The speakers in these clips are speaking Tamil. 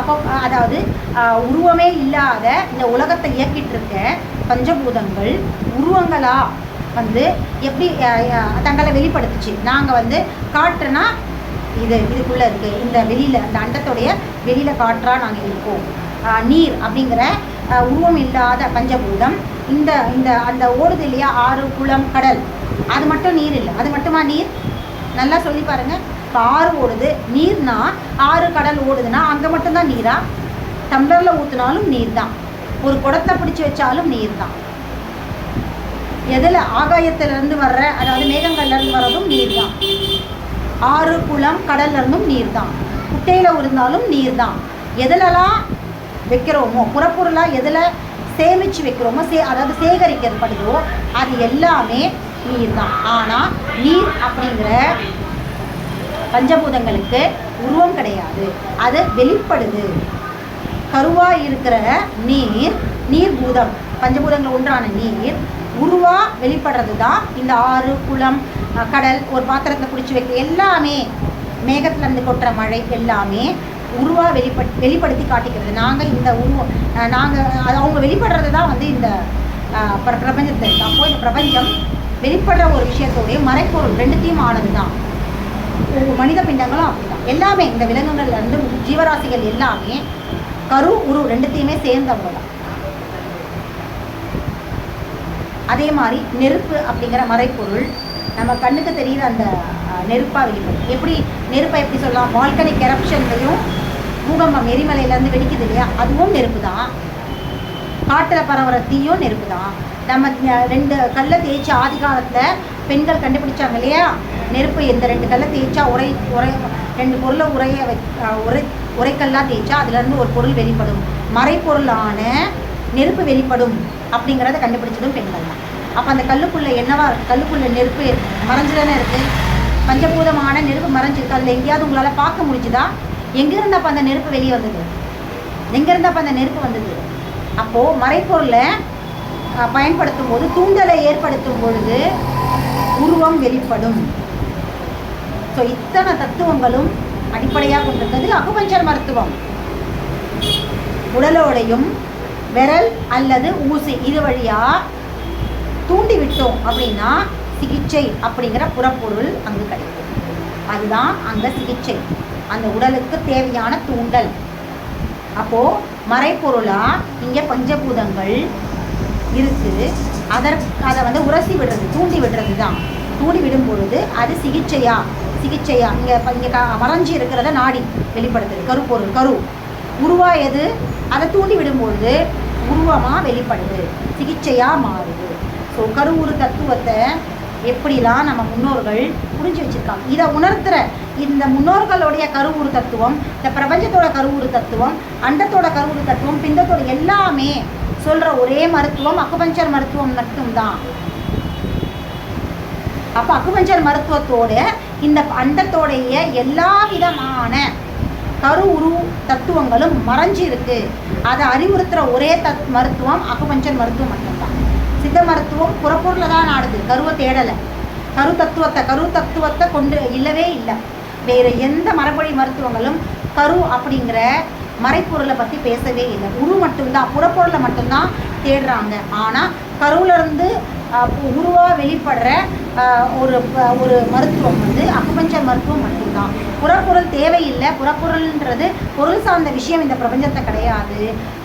அப்போ அதாவது உருவமே இல்லாத இந்த உலகத்தை இயக்கிட்டு இருக்க பஞ்சபூதங்கள் உருவங்களாக வந்து எப்படி தங்களை வெளிப்படுத்துச்சு? நாங்கள் வந்து காற்றுனா இது இதுக்குள்ளே இருக்குது இந்த வெளியில் அந்த அண்டத்துடைய வெளியில் காற்றாக நாங்கள் இருக்கோம். நீர் அப்படிங்கிற உருவம் இல்லாத பஞ்சபூதம் இந்த இந்த அந்த ஓடுது இல்லையா? ஆறு குளம் கடல். அது மட்டும் நீர் இல்லை. அது மட்டுமா நீர்? நல்லா சொல்லி பாருங்கள் இப்போ ஆறு ஓடுது நீர்னா ஆறு கடல் ஓடுதுன்னா அங்கே மட்டும்தான் நீரா? டம்ளரில் ஊற்றினாலும் நீர் தான் ஒரு குடத்தை பிடிச்சி வச்சாலும் நீர் தான் எதில்? ஆகாயத்திலிருந்து வர்ற அதாவது மேகங்கள்லேருந்து வர்றதும் நீர் தான் ஆறு குளம் கடல்ல இருந்தும் நீர் தான் குட்டையில் இருந்தாலும் நீர் தான் எதுலலாம் வைக்கிறோமோ புறப்பொருளாக எதில் சேமித்து வைக்கிறோமோ சே அதாவது சேகரிக்கப்படுதோ அது எல்லாமே நீர் தான் ஆனால் நீர் அப்படிங்கிற பஞ்சபூதங்களுக்கு உருவம் கிடையாது. அது வெளிப்படுது. கருவாக இருக்கிற நீர் நீர் பூதம். பஞ்சபூதங்கள் ஒன்றான நீர் உருவா வெளிப்படுறது தான் இந்த ஆறு குளம் கடல் ஒரு பாத்திரத்தில் பிடிச்சி வைக்க எல்லாமே மேகத்துலேருந்து கொட்டுற மழை எல்லாமே உருவா வெளிப்பட் வெளிப்படுத்தி காட்டிக்கிறது. நாங்கள் இந்த உருவம் நாங்கள் அது அவங்க வெளிப்படுறது தான் வந்து இந்த அஹ், பிரபஞ்சத்தில் இருக்குது அப்போ இந்த பிரபஞ்சம் வெளிப்படுற ஒரு விஷயத்தோடைய மறைப்பொருள் ரெண்டுத்தையும் ஆனது தான் மனித பிண்டங்களும் அப்படிதான். எல்லாமே இந்த விலங்குகள் இருந்து ஜீவராசிகள் எல்லாமே கரு உரு ரெண்டுத்தையுமே சேர்ந்தவங்க தான் அதே மாதிரி நெருப்பு அப்படிங்கிற மறைப்பொருள் நம்ம கண்ணுக்கு தெரியுற அந்த நெருப்பாக நெருப்பா வெளிப்படும். எப்படி நெருப்பை எப்படி சொல்லலாம்? வால்கனிக் எரப்ஷன்லையும் பூகம்பம் எரிமலையிலேருந்து வெடிக்குது இல்லையா? அதுவும் நெருப்பு தான் காட்டில் பரவுற தீயும் நெருப்பு தான் நம்ம ரெண்டு கல்லை தேய்ச்சி ஆதி காலத்தில் பெண்கள் கண்டுபிடிச்சாங்க இல்லையா? நெருப்பு இந்த ரெண்டு கல்லை தேய்ச்சா உரை உரை ரெண்டு பொருளை உரைய வை உரை உரைக்கல்லாம் தேய்ச்சா அதுலேருந்து ஒரு பொருள் வெளிப்படும். மறைப்பொருளான நெருப்பு வெளிப்படும் அப்படிங்கிறத கண்டுபிடிச்சதும் பெண்கள் தான். அப்போ அந்த கல்லுக்குள்ளே என்னவா இருக்குது கல்லுக்குள்ளே நெருப்பு மறைஞ்சு தானே இருக்குது பஞ்சபூதமான நெருப்பு மறைஞ்சிருக்கு. அதில் எங்கேயாவது உங்களால் பார்க்க முடிஞ்சுதா? எங்கேருந்து அப்போ அந்த நெருப்பு வெளியே வந்தது? எங்கேருந்து அப்போ அந்த நெருப்பு வந்தது? அப்போது மறைப்பொருளை பயன்படுத்தும் போது தூண்டலை ஏற்படுத்தும் பொழுது உருவம் வெளிப்படும். ஸோ இத்தனை தத்துவங்களும் அடிப்படையாக கொண்டிருந்தது அகுபஞ்சர் மருத்துவம். உடலோடையும் விரல் அல்லது ஊசி இது வழியாக தூண்டி விட்டோம் அப்படின்னா சிகிச்சை அப்படிங்கிற புறப்பொருள் அங்கு கிடைக்கும். அதுதான் அங்கே சிகிச்சை. அந்த உடலுக்கு தேவையான தூண்டல். அப்போது மறைப்பொருளாக இங்கே பஞ்சபூதங்கள் இருக்குது அதற்கு அதை வந்து உரசி விடுறது தூண்டி விடுறது தான். தூண்டி விடும் பொழுது அது சிகிச்சையா? சிகிச்சையா? இங்கே இங்கே க மறைஞ்சி இருக்கிறத நாடி வெளிப்படுத்துது கருப்பொருள் கரு. உருவாயது அதை தூண்டி விடும்பொழுது உருவமாக வெளிப்படுது. சிகிச்சையாக மாறுது. ஸோ கருவுரு தத்துவத்தை எப்படிலாம் நம்ம முன்னோர்கள் புரிஞ்சு வச்சுருக்காங்க. இதை உணர்த்துற இந்த முன்னோர்களுடைய கருவுரு தத்துவம் இந்த பிரபஞ்சத்தோட கருவுரு தத்துவம் அண்டத்தோட கருவுரு தத்துவம் பிண்டத்தோட எல்லாமே சொல்கிற ஒரே மருத்துவம் அக்குபஞ்சர் மருத்துவம் மட்டும்தான். அப்போ அக்குபஞ்சர் மருத்துவத்தோட இந்த அண்டத்தோடைய எல்லா விதமான கரு உரு தத்துவங்களும் மறைஞ்சு இருக்குது அதை அறிவுறுத்துகிற ஒரே தத் மருத்துவம் அக்குபஞ்சர் மருத்துவம் மட்டும்தான். சித்த மருத்துவம் புறப்பொருளை தான் நாடுது. கருவை தேடலை. கரு தத்துவத்தை கரு தத்துவத்தை கொண்டு இல்லவே இல்லை. வேறு எந்த மரபொழி மருத்துவங்களும் கரு அப்படிங்கிற மறைப்பொருளை பற்றி பேசவே இல்லை. உரு மட்டும்தான் புறப்பொருளை மட்டும்தான் தேடுறாங்க. ஆனால் கருவிலேருந்து உருவாக வெளிப்படுற ஒரு ஒரு மருத்துவம் வந்து அக்குபஞ்சர் மருத்துவம் மட்டும்தான் புறப்பொருள் தேவையில்லை. புறப்பொருள்ன்றது பொருள் சார்ந்த விஷயம். இந்த பிரபஞ்சத்தை கிடையாது.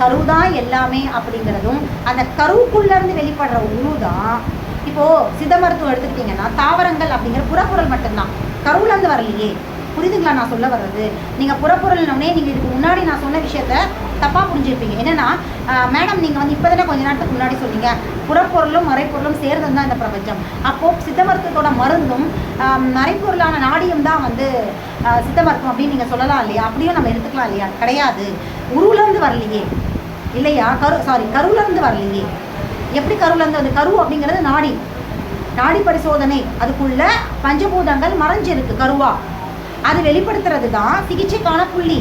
கரு தான் எல்லாமே அப்படிங்கிறதும் அந்த கருவுக்குள்ளேருந்து வெளிப்படுற உரு தான் இப்போது சித்த மருத்துவம் எடுத்துக்கிட்டிங்கன்னா தாவரங்கள் அப்படிங்கிற புறப்பொருள் மட்டும்தான். கருவுலேருந்து வரலையே. புரியுதுங்களா நான் சொல்ல வர்றது? நீங்கள் புறப்பொருள்னோடனே நீங்கள் இதுக்கு முன்னாடி நான் சொன்ன விஷயத்த தப்பாக புரிஞ்சிருப்பீங்க. என்னென்னா மேடம் நீங்கள் வந்து இப்போ தானே கொஞ்ச நேரத்துக்கு முன்னாடி சொன்னீங்க. புறப்பொருளும் மறைப்பொருளும் சேர்ந்தது தான் இந்த பிரபஞ்சம். அப்போது சித்த மருத்துவத்தோட மருந்தும் மறைப்பொருளான நாடியும் தான் வந்து சித்த மருத்துவம் அப்படின்னு நீங்கள் சொல்லலாம் இல்லையா? அப்படியும் நம்ம எடுத்துக்கலாம் இல்லையா? கிடையாது. உருவிலேருந்து வரலையே. இல்லையா? கரு சாரி கருவிலேருந்து வரலையே. எப்படி கருவிலேருந்து வந்து கரு அப்படிங்கிறது நாடி. நாடி பரிசோதனை. அதுக்குள்ள பஞ்சபூதங்கள் மறைஞ்சிருக்கு கருவா. அது வெளிப்படுத்துறது தான் சிகிச்சைக்கான புள்ளி.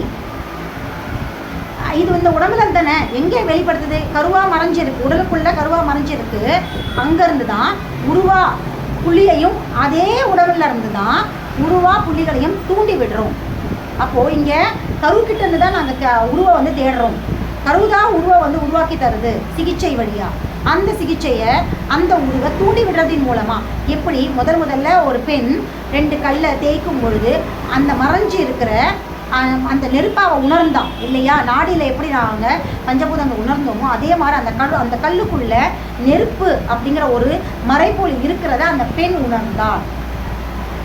இது இந்த உடம்புல தானே? எங்கே வெளிப்படுத்துது? கருவா மறைஞ்சிருக்கு. உடலுக்குள்ளே கருவா மறைஞ்சிருக்கு. அங்கேருந்து தான் உருவா புள்ளியையும் அதே உடம்புல இருந்து தான் உருவா புள்ளிகளையும் தூண்டி விடுறோம். அப்போது இங்கே கரு இருந்து தான் நாங்கள் க உருவை வந்து தேடுறோம். கரு தான் உருவை வந்து உருவாக்கி தருது சிகிச்சை வழியாக அந்த சிகிச்சையை அந்த உருவை தூண்டி விடுறதின் மூலமாக எப்படி முதல் முதல்ல ஒரு பெண் ரெண்டு கல்லை தேய்க்கும் பொழுது அந்த மறைஞ்சு இருக்கிற அந்த நெருப்பை அவன் உணர்ந்தான். இல்லையா? நாடியில் எப்படி நாங்கள் பஞ்சபூதங்கள் உணர்ந்தோமோ அதே மாதிரி அந்த கல் அந்த கல்லுக்குள்ள நெருப்பு அப்படிங்கிற ஒரு மறைப்போல் இருக்கிறத அந்த பெண் உணர்ந்தாள்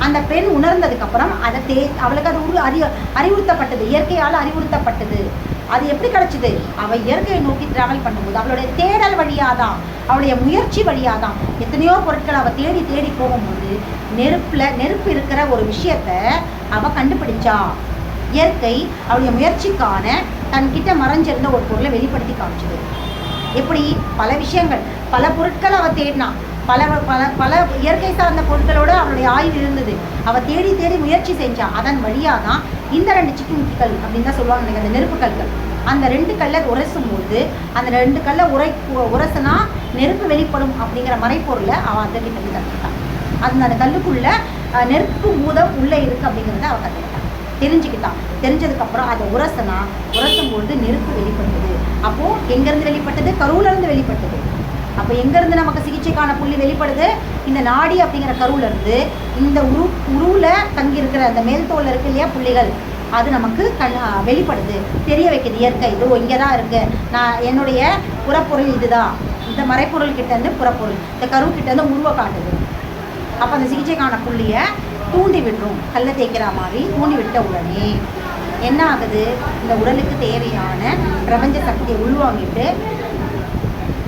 அந்த பெண் உணர்ந்ததுக்கப்புறம் அதை தே அவளுக்கு அது உரு அறி அறிவுறுத்தப்பட்டது. இயற்கையால் அறிவுறுத்தப்பட்டது. அது எப்படி கிடச்சிது? அவள் இயற்கையை நோக்கி ட்ராவல் பண்ணும்போது அவளுடைய தேடல் வழியாக தான் அவளுடைய முயற்சி வழியாக தான் எத்தனையோ பொருட்கள் அவள் தேடி தேடி போகும்போது நெருப்பில் நெருப்பு இருக்கிற ஒரு விஷயத்த அவள் கண்டுபிடிச்சா. இயற்கை அவளுடைய முயற்சிக்கான தன்கிட்ட மறைஞ்சிருந்த ஒரு பொருளை வெளிப்படுத்தி காமிச்சது. எப்படி? பல விஷயங்கள். பல பொருட்கள் அவள் தேடினா. பல பல பல இயற்கை சார்ந்த பொருட்களோடு அவளுடைய ஆய்வு இருந்தது. அவள் தேடி தேடி முயற்சி செஞ்சா அதன் வழியாக தான் இந்த ரெண்டு சிக்கிமுக்கிகள் அப்படின்னு தான் சொல்லுவாங்க நினைக்கிறேன், அந்த நெருப்பு கல்கள். அந்த ரெண்டு கல்லை உரசும் போது அந்த ரெண்டு கல்லை உரை உரசுனா நெருப்பு வெளிப்படும் அப்படிங்கிற மறைப்பொருளை அவன் அந்த கிட்ட கற்றுக்கிட்டான் அந்த அந்த கல்லுக்குள்ள நெருப்பு மூதம் உள்ளே இருக்கு அப்படிங்கிறத அவள் கற்றுக்கிட்டான் தெரிஞ்சுக்கிட்டான். தெரிஞ்சதுக்கப்புறம் அதை உரசனா உரசும் பொழுது நெருப்பு வெளிப்பட்டது. அப்போது எங்கேருந்து வெளிப்பட்டது? கருவிலேருந்து வெளிப்பட்டது. அப்போ எங்கேருந்து நமக்கு சிகிச்சைக்கான புள்ளி வெளிப்படுது? இந்த நாடி அப்படிங்கிற கருவிலேருந்து இந்த உரு உருவில் தங்கி இருக்கிற அந்த மேல் தோல்ல இருக்கு இல்லையா புள்ளிகள்? அது நமக்கு கண் வெளிப்படுது. தெரிய வைக்கிறது இயற்கை. இதோ இங்கே தான் இருக்கு. நான் என்னுடைய புறப்பொருள் இதுதான். இந்த மறைப்பொருள் கிட்டேருந்து புறப்பொருள். இந்த கருவுக்கிட்டேருந்து கிட்ட உருவ காட்டுது. அப்போ அந்த சிகிச்சைக்கான புள்ளியை தூண்டி விடுறோம் கல்லை தேய்க்கிற மாதிரி தூண்டி விட்ட உடனே என்ன ஆகுது? இந்த உடலுக்கு தேவையான பிரபஞ்ச சக்தியை உள்வாங்கிட்டு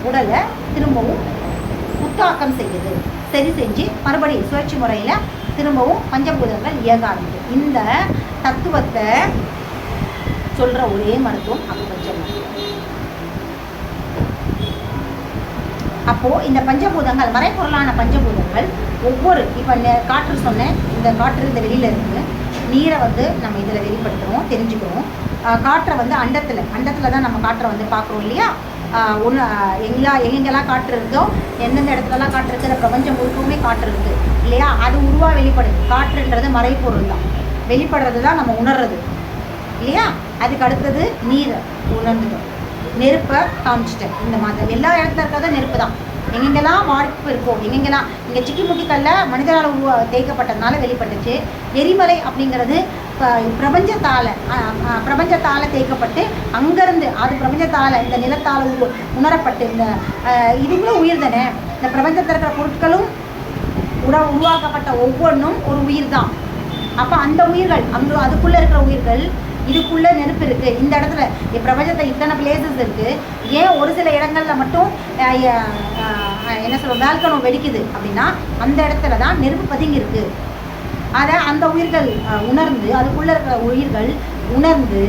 உடலை திரும்பவும் புத்தாக்கம் செய்யுது. சரி செஞ்சு மறுபடியும் சுழற்சி முறையில் திரும்பவும் பஞ்சபூதங்கள் இயங்க ஆரம்பிக்கும் இந்த தத்துவத்தை சொல்கிற ஒரே மருத்துவம் அக்குபஞ்சர் அப்போது இந்த பஞ்சபூதங்கள் மறைப்பொருளான பஞ்சபூதங்கள் ஒவ்வொரு இப்போ காற்று சொன்னேன் இந்த காற்று இந்த வெளியில் இருக்குது நீரை வந்து நம்ம இதில் வெளிப்படுத்துகிறோம் தெரிஞ்சுக்கிறோம். காற்றை வந்து அண்டத்தில் அண்டத்தில் தான் நம்ம காற்றை வந்து பார்க்குறோம் இல்லையா? ஒன்று எல்லா எங்கெங்கெல்லாம் காற்று இருக்கோ எந்தெந்த இடத்துலலாம் காற்று இருக்குது அந்த பிரபஞ்சம் முழுக்கவுமே காற்று இருக்குது இல்லையா? அது உருவாக வெளிப்படுது. காற்றுன்றது மறைப்பொருள் தான். வெளிப்படுறது தான் நம்ம உணர்றது இல்லையா? அதுக்கு அடுத்தது நீரை உணர்ந்துட்டோம். நெருப்பை காமிச்சிட்டேன். இந்த மாதிரி எல்லா இடத்துல இருக்கிறது நெருப்பு தான். எங்கெங்கெல்லாம் வாய்ப்பு இருக்கோ எங்கெங்கெல்லாம் இங்கே சிக்கிமுக்கி கல்ல மனிதரால் உருவா தேய்க்கப்பட்டதுனால வெளிப்பட்டுச்சு எரிமலை அப்படிங்கிறது பிரபஞ்சத்தால் பிரபஞ்சத்தால் தேய்க்கப்பட்டு அங்கேருந்து அது பிரபஞ்சத்தால் இந்த நிலத்தால் உணரப்பட்டு இந்த அஹ், இதுங்களும் உயிர் தானே? இந்த பிரபஞ்சத்தில் இருக்கிற பொருட்களும் உட உருவாக்கப்பட்ட ஒவ்வொன்றும் ஒரு உயிர் தான். அப்போ அந்த உயிர்கள் அங்கே அதுக்குள்ளே இருக்கிற உயிர்கள் இதுக்குள்ளே நெருப்பு இருக்குது இந்த இடத்துல பிரபஞ்சத்தில் இத்தனை பிளேசஸ் இருக்குது ஏன் ஒரு சில இடங்களில் மட்டும் என்ன சொல்கிறோம் வேல்கனம் வெடிக்குது அப்படின்னா அந்த இடத்துல தான் நெருப்பு பதுங்கி அதை அந்த உயிர்கள் உணர்ந்து அதுக்குள்ளே இருக்கிற உயிர்கள் உணர்ந்து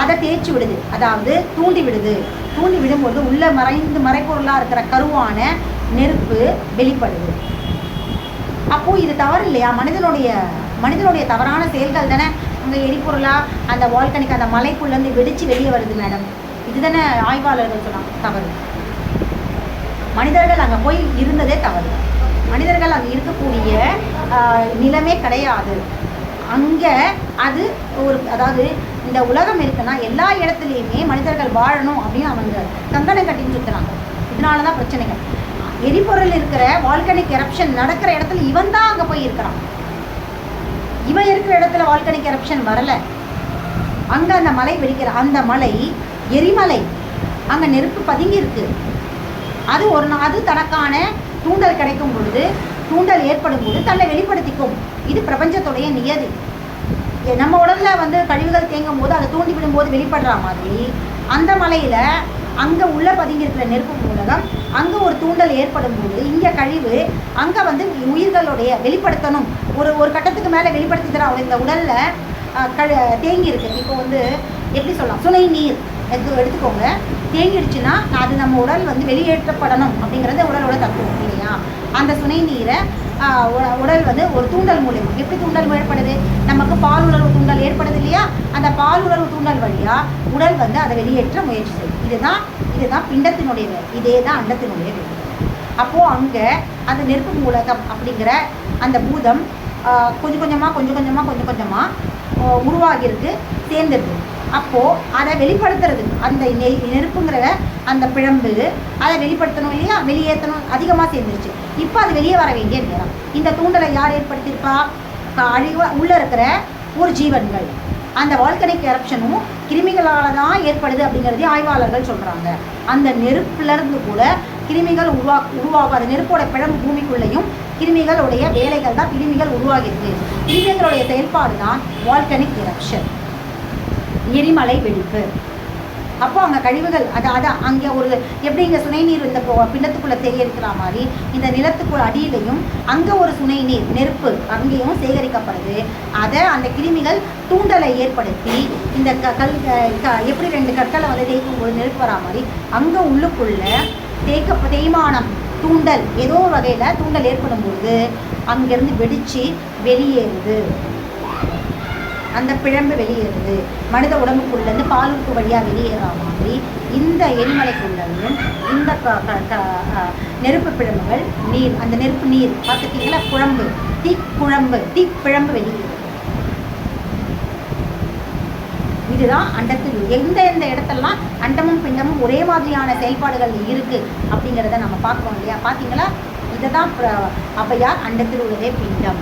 அதை தேய்ச்சி விடுது. அதாவது தூண்டி விடுது. தூண்டி விடும்போது உள்ளே மறைந்து மறைப்பொருளாக இருக்கிற கருவான நெருப்பு வெளிப்படுது. அப்போது இது தவறு இல்லையா? மனிதனுடைய மனிதனுடைய தவறான செயல்கள் தானே? அங்கே எரிபொருளா அந்த வால்கனிக்கு அந்த மலைக்குள்ளேருந்து வெடிச்சு வெளியே வருது மேடம் இதுதானே ஆய்வாளர்கள் சொன்னாங்க. தவறு. மனிதர்கள் அங்கே போய் இருந்ததே தவறு. மனிதர்கள் அங்கே இருக்கக்கூடிய ஆஹ், நிலமே கிடையாது. அங்கே அது ஒரு அதாவது இந்த உலகம் இருக்குன்னா எல்லா இடத்துலையுமே மனிதர்கள் வாழணும் அப்படின்னு அவங்க கங்கணம் கட்டின்னு சுற்றுறாங்க இதனால தான் பிரச்சனைகள். எரிபொருள் இருக்கிற வால்கனிக் எரப்ஷன் நடக்கிற இடத்துல இவன் தான் அங்கே போய் இருக்கிறான். இவன் இருக்கிற இடத்துல வால்கனிக் எரப்ஷன் வரல. அங்கே அந்த மலை வெடிக்கிற அந்த மலை எரிமலை. அங்கே நெருப்பு பதுங்கி இருக்கு. அது ஒரு அது தனக்கான தூண்டல் கிடைக்கும் பொழுது தூண்டல் ஏற்படும் போது தன்னை வெளிப்படுத்திக்கும். இது பிரபஞ்சத்துடைய நியதி. நம்ம உடம்புல வந்து கழிவுகள் தேங்கும் போது அதை தூண்டி விடும்போது வெளிப்படுற மாதிரி அந்த மலையில் அங்கே உள்ள பதுங்கியிருக்கிற நெருப்பு மூலகம் அங்கே ஒரு தூண்டல் ஏற்படும் போது இங்கே கழிவு அங்கே வந்து உயிர்களுடைய வெளிப்படுத்தணும். ஒரு ஒரு கட்டத்துக்கு மேலே வெளிப்படுத்தி தர இந்த உடலில் கழு தேங்கி இப்போ வந்து எப்படி சொல்லலாம்? சுனை நீர் எடுத்து எடுத்துக்கோங்க. தேங்கிடுச்சுன்னா அது நம்ம உடல் வந்து வெளியேற்றப்படணும் அப்படிங்கிறது உடலோட தத்துவம் இல்லையா? அந்த சுனை நீரை உடல் வந்து ஒரு தூண்டல் மூலியம் எப்படி தூண்டல் ஏற்படுது? நமக்கு பால் உணர்வு தூண்டல் ஏற்படுது இல்லையா? அந்த பால் உணர்வு தூண்டல் வழியாக உடல் வந்து அதை வெளியேற்ற முயற்சி செய்யும். இதுதான் இதுதான் பிண்டத்தினுடைய வேலை இதே தான் அண்டத்தினுடைய வேலை அப்போது அங்கே அந்த நெருப்பு மூலகம் அப்படிங்கிற அந்த பூதம் கொஞ்சம் கொஞ்சமாக கொஞ்சம் கொஞ்சமாக கொஞ்சம் கொஞ்சமாக உருவாகியிருக்கு சேர்ந்துருக்கு. அப்போது அதை வெளிப்படுத்துறது அந்த நெய் நெருப்புங்கிற அந்த பிழம்பு அதை வெளிப்படுத்தணும் இல்லையா? வெளியேற்றணும் அதிகமாக சேர்ந்துருச்சு. இப்போ அது வெளியே வர வேண்டிய நேரம். இந்த தூண்டலை யார் ஏற்படுத்தியிருப்பா? அழிவாக உள்ளே இருக்கிற ஒரு ஜீவன்கள். அந்த வால்கனிக் எரப்ஷனும் கிருமிகளால் தான் ஏற்படுது அப்படிங்கிறதே ஆய்வாளர்கள் சொல்கிறாங்க அந்த நெருப்புலேருந்து கூட கிருமிகள் உருவா உருவாகும் அந்த நெருப்போட பிழம்பு பூமிக்குள்ளேயும் கிருமிகளுடைய வேலைகள் தான் கிருமிகள் உருவாகிறது கிருமிகளுடைய செயல்பாடு தான் வால்கனிக் எரப்ஷன் எரிமலை வெடிப்பு. அப்போ அங்கே கழிவுகள் அது அதான் அங்கே ஒரு எப்படி இங்கே சுனை நீர் இந்த பிண்டத்துக்குள்ளே சேகரிக்கிற மாதிரி இந்த நிலத்துக்குள்ள அடியிலையும் அங்கே ஒரு சுனை நீர் நெருப்பு அங்கேயும் சேகரிக்கப்படுது. அதை அந்த கிருமிகள் தூண்டலை ஏற்படுத்தி இந்த க கல் க- எப்படி ரெண்டு கற்களை வந்து தேய்க்கும் போது நெருப்பு வரா மாதிரி அங்கே உள்ளுக்குள்ள தேய்க்க தேய்மானம் தூண்டல் ஏதோ ஒரு வகையில் தூண்டல் ஏற்படும் பொழுது அங்கேருந்து வெடித்து வெளியேறுது. அந்த பிழம்பு வெளியேறுது. மனித உடம்புக்குள்ளேருந்து பாலுக்கு வழியாக வெளியேற மாதிரி இந்த எரிமலைக்குள்ளேயும் இந்த க நெருப்பு பிழம்புகள் நீர் அந்த நெருப்பு நீர் பார்த்துக்கிங்களா குழம்பு. தீக்குழம்பு தீப்பிழம்பு வெளியேறும் இதுதான் அண்டத்தில் எந்த எந்த இடத்தெல்லாம் அண்டமும் பிண்டமும் ஒரே மாதிரியான செயல்பாடுகள் இருக்குது அப்படிங்கிறத நம்ம பார்க்குறோம் இல்லையா? பார்த்தீங்களா? இதை தான் ஔவையார் அண்டத்தில் உள்ளதே பிண்டம்.